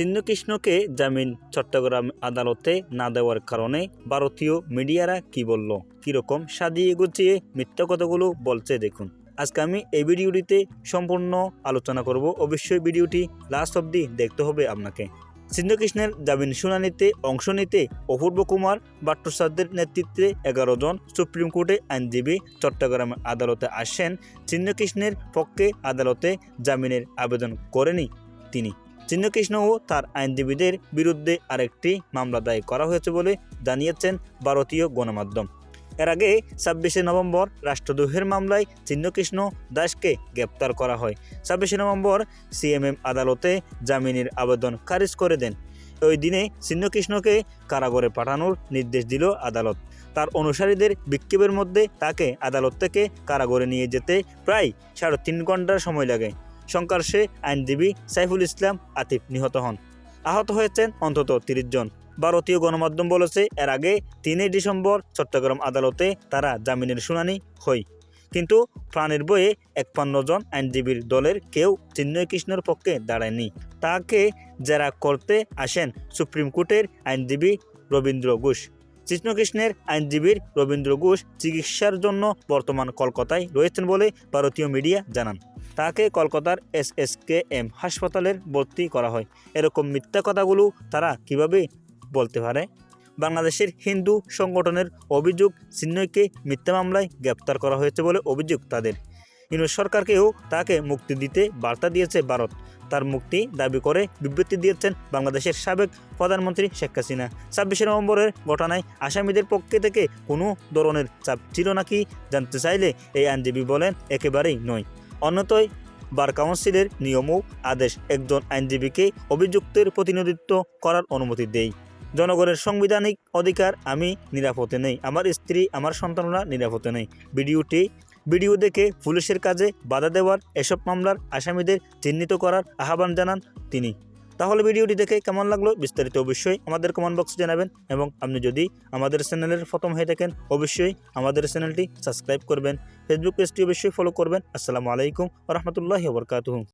ছিন্নকৃষ্ণকে জামিন চট্টগ্রাম আদালতে না দেওয়ার কারণে ভারতীয় মিডিয়ারা কি বলল? কীরকম সাজিয়ে গুছিয়ে মিথ্যা কথাগুলো বলছে দেখুন। আজকে আমি এই ভিডিওটিতে সম্পূর্ণ আলোচনা করব। অবশ্যই ভিডিওটি লাস্ট অবধি দেখতে হবে আপনাকে। ছিন্নকৃষ্ণের জামিন শুনানিতে অংশ নিতে অপূর্ব কুমার ভট্টাচার্যের নেতৃত্বে এগারো জন সুপ্রিম কোর্টে আইনজীবী চট্টগ্রাম আদালতে আসেন। ছিন্নকৃষ্ণের পক্ষে আদালতে জামিনের আবেদন করেনি তিনি। চিহ্নকৃষ্ণ ও তার আইনজীবীদের বিরুদ্ধে আরেকটি মামলা দায়ের করা হয়েছে বলে জানিয়েছেন ভারতীয় গণমাধ্যম। এর আগে ছাব্বিশে নভেম্বর রাষ্ট্রদ্রোহের মামলায় চিহ্নকৃষ্ণ দাসকে গ্রেপ্তার করা হয়। ছাব্বিশে নভেম্বর সিএমএম আদালতে জামিনের আবেদন খারিজ করে দেন। ওই দিনে চিহ্নকৃষ্ণকে কারাগারে পাঠানোর নির্দেশ দিল আদালত। তার অনুসারীদের বিক্ষোভের মধ্যে তাকে আদালত থেকে কারাগারে নিয়ে যেতে প্রায় সাড়ে তিন ঘণ্টার সময় লাগে। সংঘর্ষে আইনজীবী সাইফুল ইসলাম আতিফ নিহত হন। আহত হয়েছেন অন্তত তিরিশ জন। ভারতীয় গণমাধ্যম বলেছে, এর আগে তিনই ডিসেম্বর চট্টগ্রাম আদালতে তারা জামিনের শুনানি হয়। কিন্তু প্রাণের বয়ে একপান্ন জন আইনজীবীর দলের কেউ চিন্ময় কৃষ্ণর পক্ষে দাঁড়ায়নি। তাকে জেরা করতে আসেন সুপ্রিম কোর্টের আইনজীবী রবীন্দ্র ঘোষ। কৃষ্ণকৃষ্ণের আইনজীবীর রবীন্দ্র ঘোষ চিকিৎসার জন্য বর্তমান কলকাতায় রয়েছেন বলে ভারতীয় মিডিয়া জানান। তাকে কলকাতার এস এস কে এম হাসপাতালের ভর্তি করা হয়। এরকম মিথ্যা কথাগুলো তারা কীভাবে বলতে পারে? বাংলাদেশের হিন্দু সংগঠনের অভিযোগ চিহ্নকে মিথ্যা মামলায় গ্রেপ্তার করা হয়েছে বলে অভিযোগ তাদের। ইউনুস সরকারকেও তাকে মুক্তি দিতে বার্তা দিয়েছে ভারত। তার মুক্তি দাবি করে বিবৃতি দিয়েছেন বাংলাদেশের সাবেক প্রধানমন্ত্রী শেখ হাসিনা। ছাব্বিশে নভেম্বরের ঘটনায় আসামিদের পক্ষে থেকে কোনো ধরনের চাপ ছিল নাকি জানতে চাইলে এই আইনজীবী বলেন, একেবারেই নয়। অন্যতই বার কাউন্সিলের নিয়ম ও আদেশ একজন আইনজীবীকে অভিযুক্তের প্রতিনিধিত্ব করার অনুমতি দেয়। জনগণের সাংবিধানিক অধিকার আমি নিরাপদে নেই, আমার স্ত্রী, আমার সন্তানরা নিরাপদে নেই। ভিডিওটি, ভিডিও দেখে পুলিশের কাজে বাধা দেওয়ার এসব মামলার আসামিদের চিহ্নিত করার আহ্বান জানান তিনি। তাহলে ভিডিওটি দেখে কেমন লাগল বিস্তারিত অবশ্যই আমাদের কমেন্ট বক্সে জানাবেন এবং আপনি যদি আমাদের চ্যানেলের প্রথম হয়ে থাকেন, অবশ্যই আমাদের চ্যানেলটি সাবস্ক্রাইব করবেন। ফেসবুক পেজটি অবশ্যই ফলো করবেন। আসসালামু আলাইকুম রহমতুল্লাহ বরকাতুহ।